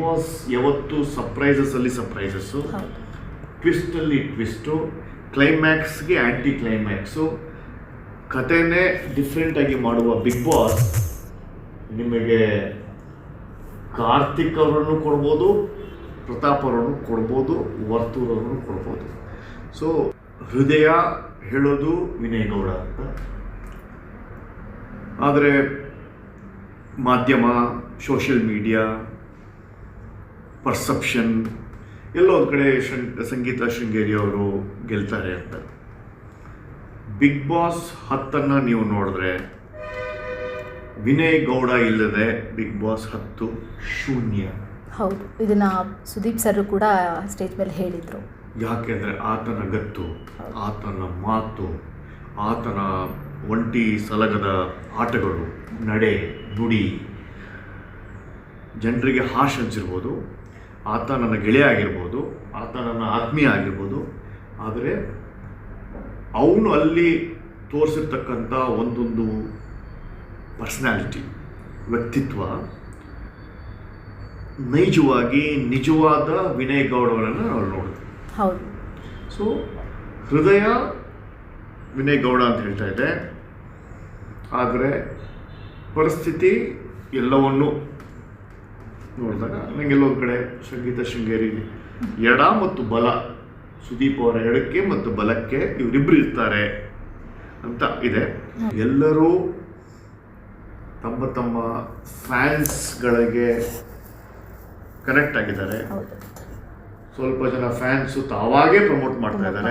Boss ಯಾವತ್ತು surprises ಅಲ್ಲಿ surprises ಟ್ವಿಸ್ಟಲ್ಲಿ ಟ್ವಿಸ್ಟ್ ಅಲ್ಲಿ ಟ್ವಿಸ್ಟು ಕ್ಲೈಮ್ಯಾಕ್ಸ್ಗೆ ಆ್ಯಂಟಿ ಕ್ಲೈಮ್ಯಾಕ್ಸು ಕಥೆನೇ ಡಿಫ್ರೆಂಟಾಗಿ ಮಾಡುವ ಬಿಗ್ ಬಾಸ್ ನಿಮಗೆ ಕಾರ್ತಿಕ್ ಅವರನ್ನು ಕೊಡ್ಬೋದು ಪ್ರತಾಪ್ ಅವರನ್ನು ಕೊಡ್ಬೋದು ವರ್ತೂರ್ ಅವರನ್ನು ಕೊಡ್ಬೋದು. ಸೊ ಹೃದಯ ಹೇಳೋದು ವಿನಯ್ ಗೌಡ ಅಂತ. ಆದರೆ ಮಾಧ್ಯಮ ಸೋಷಿಯಲ್ ಮೀಡಿಯಾ ಪರ್ಸೆಪ್ಷನ್ ಎಲ್ಲೋ ಒಂದು ಕಡೆ ಶೃಂಗ್ ಸಂಗೀತ ಶೃಂಗೇರಿ ಅವರು ಗೆಲ್ತಾರೆ ಅಂತ. ಬಿಗ್ ಬಾಸ್ ಹತ್ತನ್ನು ನೀವು ನೋಡಿದ್ರೆ ವಿನಯ್ ಗೌಡ ಇಲ್ಲದೆ ಬಿಗ್ ಬಾಸ್ ಹತ್ತು ಶೂನ್ಯ. ಹೌದು ಇದನ್ನ ಸುದೀಪ್ ಸರ್ ಕೂಡ ಸ್ಟೇಜ್ ಮೇಲೆ ಹೇಳಿದ್ರು. ಯಾಕೆಂದರೆ ಆತನ ಗತ್ತು ಆತನ ಮಾತು ಆತನ ಒಂಟಿ ಸಲಗದ ಆಟಗಳು ನಡೆ ನುಡಿ ಜನರಿಗೆ ಹಾಶ್ ಅನ್ಸಿರ್ಬೋದು ಆತ ನನ್ನ ಗೆಳೆಯ ಆಗಿರ್ಬೋದು ಆತ ನನ್ನ ಆತ್ಮೀಯ ಆಗಿರ್ಬೋದು. ಆದರೆ ಅವನು ಅಲ್ಲಿ ತೋರಿಸಿರ್ತಕ್ಕಂಥ ಒಂದೊಂದು ಪರ್ಸ್ನಾಲಿಟಿ ವ್ಯಕ್ತಿತ್ವ ನೈಜವಾಗಿ ನಿಜವಾದ ವಿನಯ್ ಗೌಡಗಳನ್ನು ನಾವು ನೋಡ್ತೀವಿ ಹೌದು. ಸೊ ಹೃದಯ ವಿನಯ್ ಗೌಡ ಅಂತ ಹೇಳ್ತಾ ಇದೆ. ಆದರೆ ಪರಿಸ್ಥಿತಿ ಎಲ್ಲವನ್ನು ನೋಡಿದಾಗ ನನಗೆಲ್ಲೊಂದು ಕಡೆ ಸಂಗೀತ ಶೃಂಗೇರಿ ಎಡ ಮತ್ತು ಬಲ ಸುದೀಪ್ ಅವರ ಎಡಕ್ಕೆ ಮತ್ತು ಬಲಕ್ಕೆ ಇವರಿಬ್ಬರು ಇರ್ತಾರೆ ಅಂತ ಇದೆ. ಎಲ್ಲರೂ ತಮ್ಮ ತಮ್ಮ ಫ್ಯಾನ್ಸ್ಗಳಿಗೆ ಕನೆಕ್ಟ್ ಆಗಿದ್ದಾರೆ. ಸ್ವಲ್ಪ ಜನ ಫ್ಯಾನ್ಸು ತಾವಾಗೇ ಪ್ರಮೋಟ್ ಮಾಡ್ತಾ ಇದ್ದಾರೆ.